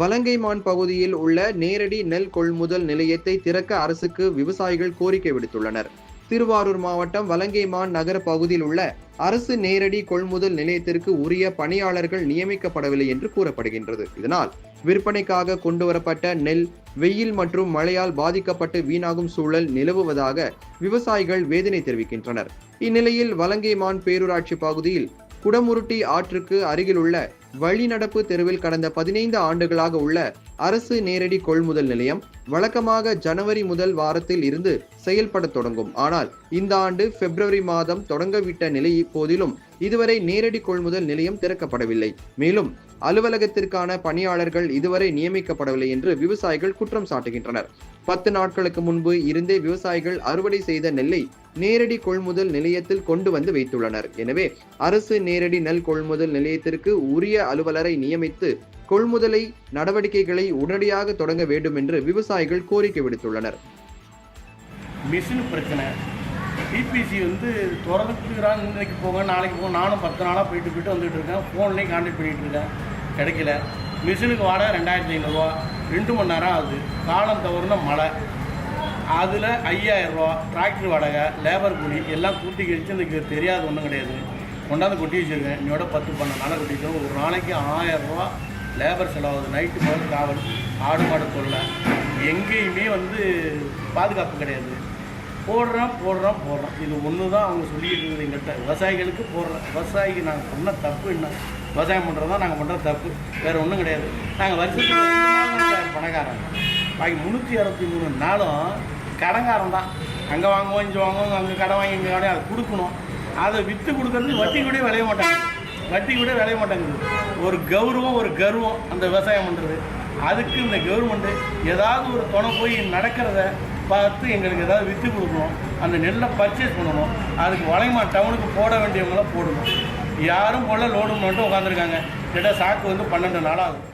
வலங்கைமான் பகுதியில் உள்ள நேரடி நெல் கொள்முதல் நிலையத்தை திறக்க அரசுக்கு விவசாயிகள் கோரிக்கை விடுத்துள்ளனர். திருவாரூர் மாவட்டம் வலங்கைமான் நகர பகுதியில் உள்ள அரசு நேரடி கொள்முதல் நிலையத்திற்கு உரிய பணியாளர்கள் நியமிக்கப்படவில்லை என்று கூறப்படுகின்றது. இதனால் விற்பனைக்காக கொண்டுவரப்பட்ட நெல் வெயில் மற்றும் மழையால் பாதிக்கப்பட்டு வீணாகும் சூழல் நிலவுவதாக விவசாயிகள் வேதனை தெரிவிக்கின்றனர். இந்நிலையில் வலங்கைமான் பேரூராட்சி பகுதியில் குடமுருட்டி ஆற்றுக்கு அருகிலுள்ள வழிநடப்பு தெருவில் கடந்த பதினைந்து ஆண்டுகளாக உள்ள அரசு நேரடி கொள்முதல் நிலையம் வழக்கமாக ஜனவரி முதல் வாரத்தில் இருந்து செயல்பட தொடங்கும். ஆனால் இந்த ஆண்டு பிப்ரவரி மாதம் தொடங்கவிட்ட நிலை போதிலும் இதுவரை நேரடி கொள்முதல் நிலையம் திறக்கப்படவில்லை. மேலும் அலுவலகத்திற்கான பணியாளர்கள் இதுவரை நியமிக்கப்படவில்லை என்று விவசாயிகள் குற்றம் சாட்டுகின்றனர். பத்து நாட்களுக்கு முன்பு இருந்தே விவசாயிகள் அறுவடை செய்த நெல்லை நேரடி கொள்முதல் நிலையத்தில் கொண்டு வந்து வைத்துள்ளனர். எனவே அரசு நேரடி நெல் கொள்முதல் நிலையத்திற்கு உரிய அலுவலரை நியமித்து கொள்முதலை நடவடிக்கைகளை உடனடியாக தொடங்க வேண்டும் என்று விவசாயிகள் கோரிக்கை விடுத்துள்ளனர். மிஷின் பிரச்சனை. பிபிசி வந்து திறந்துக்கிறாங்க இன்றைக்கு போங்க நாளைக்கு போங்க நானும் பத்து நாளாக போயிட்டு போயிட்டு வந்துட்டு இருக்கேன். ஃபோன்லேயும் கான்டாக்ட் பண்ணிகிட்டு இருக்கேன். கிடைக்கல. மிஷினுக்கு வாடகை ரெண்டாயிரத்தி ஐநூறுரூவா ரெண்டு மணி நேரம் ஆகுது. காலம் தவறுன மழை. அதில் ஐயாயிரரூவா டிராக்டர் வாடகை லேபர் கூலி எல்லாம் கூட்டி கழிச்சு எனக்கு தெரியாது ஒன்றும் கிடையாது. கொண்டாந்து கொட்டி வச்சுருக்கேன். இன்னோட பத்து பன்னெண்டு நாளை கொட்டி ஒரு நாளைக்கு ஆயிரரூவா லேபர் செலவாகுது. நைட்டு போகிற காவல் ஆடு மாடு தொல்லை எங்கேயுமே வந்து பாதுகாப்பு கிடையாது. போடுறோம் போடுறோம் போடுறோம். இது ஒன்று தான் அவங்க சொல்லிட்டு இருக்குது எங்கள்கிட்ட. விவசாயிகளுக்கு போடுறோம் விவசாயிக்கு நாங்கள் பண்ண தப்பு என்ன? விவசாயம் பண்ணுறது தான் நாங்கள் பண்ணுற தப்பு. வேறு ஒன்றும் கிடையாது. நாங்கள் வருஷத்துக்கு பணக்காரங்க பாக்கி முந்நூற்றி அறுபத்தி மூணு நாளும் கடங்காரம் தான் அங்கே வாங்குவோம் இங்கே வாங்குவோம் அங்கே கடை வாங்கி இங்கே கடை அதை கொடுக்கணும். அதை விற்று கொடுக்கறது வட்டி கூட விளைய மாட்டாங்க. வட்டி கூட விளைய மாட்டேங்குது. ஒரு கௌரவம் ஒரு கர்வம் அந்த விவசாயம் பண்ணுறது அதுக்கு இந்த கவர்மெண்ட்டு ஏதாவது ஒரு துணை போய் நடக்கிறத பார்த்து எங்களுக்கு ஏதாவது விற்று கொடுக்கணும். அந்த நெல்லை பர்ச்சேஸ் பண்ணணும். அதுக்கு வளைமா டவுனுக்கு போட வேண்டியவங்களாம் போடணும். யாரும் போல லோடு மட்டும் உட்காந்துருக்காங்க கிட்ட சாக்கு வந்து பன்னெண்டு நாள் ஆகும்